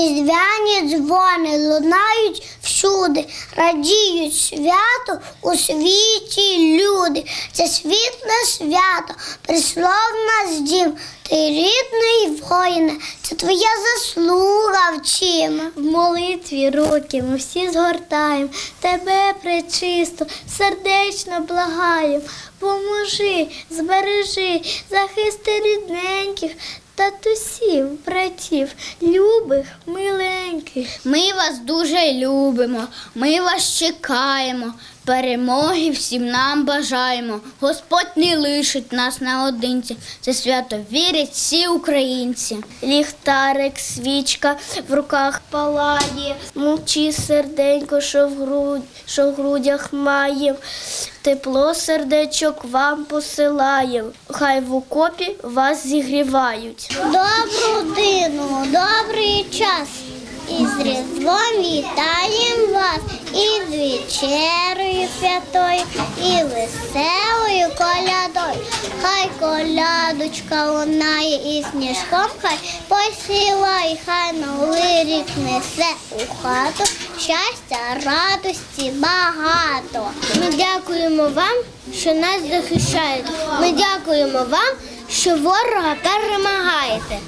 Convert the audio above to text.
Різдвяні дзвони лунають всюди, радіють свято у світі люди. Це світле свято, прийшло в нас дім. Ти рідний воїне, це твоя заслуга вчима. В молитві руки ми всі згортаємо, тебе пречисто, сердечно благаємо. Поможи, збережи, захисти рідненьких, татусів, братів, любих, миленьких. Ми вас дуже любимо, ми вас чекаємо. Перемоги всім нам бажаємо. Господь не лишить нас наодинці. Це свято вірять всі українці. Ліхтарик, свічка в руках палає, мовчи серденько, що в, грудь, що в грудях має. Тепло сердечок вам посилає, хай в окопі вас зігрівають. Добру годину, добрий час. І з Різдвом вітаємо вас, і з вечерою святою, і веселою колядою. Хай колядочка лунає і сніжком, хай посилає, хай новий рік несе у хату. Щастя, радості багато. Ми дякуємо вам, що нас захищаєте. Ми дякуємо вам, що ворога перемагаєте.